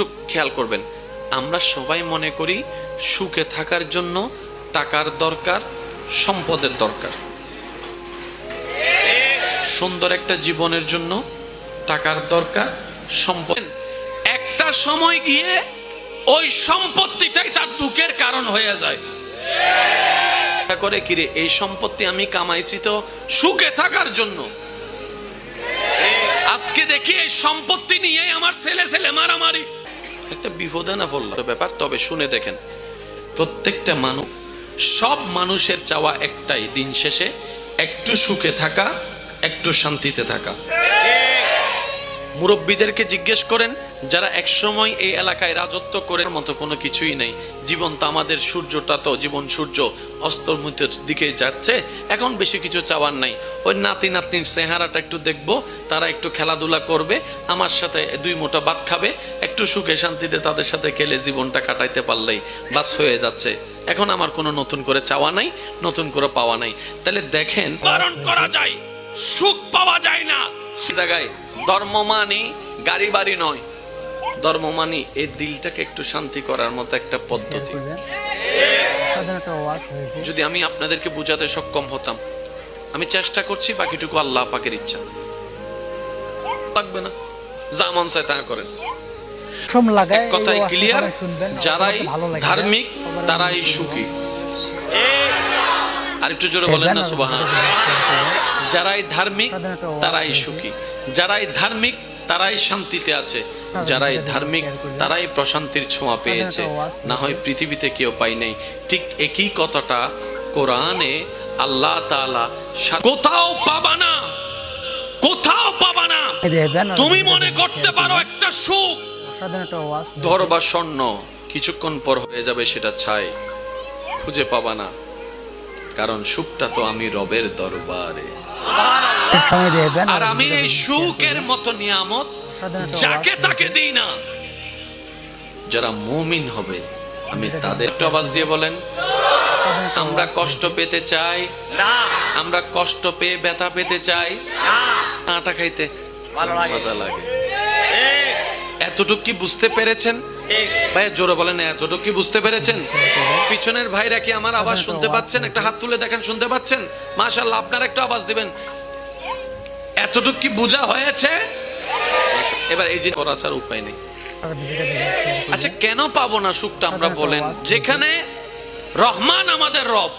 একটু খেয়াল করবেন। আমরা সবাই মনে করি সুখে থাকার জন্য টাকার দরকার, সম্পদের দরকার। সুন্দর একটা জীবনের জন্য টাকার দরকার, সম্পদ। একটা সময় গিয়ে ওই সম্পত্তিটাই তার দুঃখের কারণ হয়ে যায়। করে কিরে এই সম্পত্তি আমি কামাইছি তো সুখে থাকার জন্য। আজকে দেখি এই সম্পত্তি নিয়ে আমার ছেলে ছেলে মারামারি। একটা বিপদে না পড়ল ব্যাপার, তবে শুনে দেখেন। প্রত্যেকটা মানুষ সব মানুষের চাওয়া একটাই, দিন শেষে একটু সুখে থাকা, একটু শান্তিতে থাকা। মুরব্বীদেরকে জিজ্ঞেস করেন, যারা একসময় এই এলাকায় রাজত্ব করে মতো কোনো কিছুই নেই। জীবন তো আমাদের সূর্যটা তো, জীবন সূর্য অস্তর্মুতের দিকে যাচ্ছে, এখন বেশি কিছু চাওয়ার নাই। ওই নাতি নাতনির চেহারাটা একটু দেখব, তারা একটু খেলাধুলা করবে, আমার সাথে দুই মোটা ভাত খাবে, একটু সুখে শান্তিতে তাদের সাথে খেলে জীবনটা কাটাইতে পারলেই বাস হয়ে যাচ্ছে। এখন আমার কোনো নতুন করে চাওয়া নাই, নতুন করে পাওয়া নাই। তাহলে দেখেন করা যায়। সুখ পাওয়া যায় না। সে জায়গায় ধর্ম মানি গাড়ি বাড়ি নয়। ধর্ম মানি এই দিলটাকে একটু শান্তি করার মতো একটা পদ্ধতি। যদি আমি আপনাদেরকে বোঝাতে সক্ষম হতাম আমি চেষ্টা করছি বাকিটুকু আল্লাহ পাকের ইচ্ছা। লাগবে না। যা মন চায় তা করেন। কথায় ক্লিয়ার যারাই। ধার্মিক তারাই সুখী। আর একটু জোরে বলেন না ব্যানার সুবাহান। যারাই ধার্মিক তারাই সুখী। যারাই ধার্মিক তারাই শান্তিতে আছে। যারাই ধার্মিক তারাই প্রশান্তির ছোঁয়া পেয়েছে। না হয় পৃথিবীতে কেউ পাই নাই। ঠিক একই কথাটা কোরআনে আল্লাহ তাআলা সা- কোথাও পাবা না। কোথাও পাবা না। তুমি মনে করতে পারো একটা সুখ। ধর বা স্বর্ণ কিছুক্ষণ পর হয়ে যাবে সেটা ছাই। খুঁজে পাবা না। কারণ সুখটা তো আমি রবের দরবারে। আর আমি এই সুখের মতো নিয়ামত যাকে তাকে দিই না। যারা মুমিন হবে আমি তাদের আওয়াজ দিয়ে বলেন। আমরা কষ্ট পেতে চাই। না আমরা কষ্ট পেয়ে ব্যথা পেতে চাই। না আটা খাইতে মজা লাগে। এতটুকু কি বুঝতে পেরেছেন? ভাই জোরে বলেন এতটুকু কি বুঝতে পেরেছেন? পিছনের ভাইরা কি আমার আওয়াজ শুনতে পাচ্ছেন? একটা হাত তুলে দেখেন শুনতে পাচ্ছেন? মাশাআল্লাহ আপনার একটা আওয়াজ দিবেন। এতটুকু কি বোঝা হয়েছে? এবার এই যে করা ছাড়া উপায় নেই। আচ্ছা কেন পাবো না সুখটা আমরা বলেন? যেখানে রহমান আমাদের রব।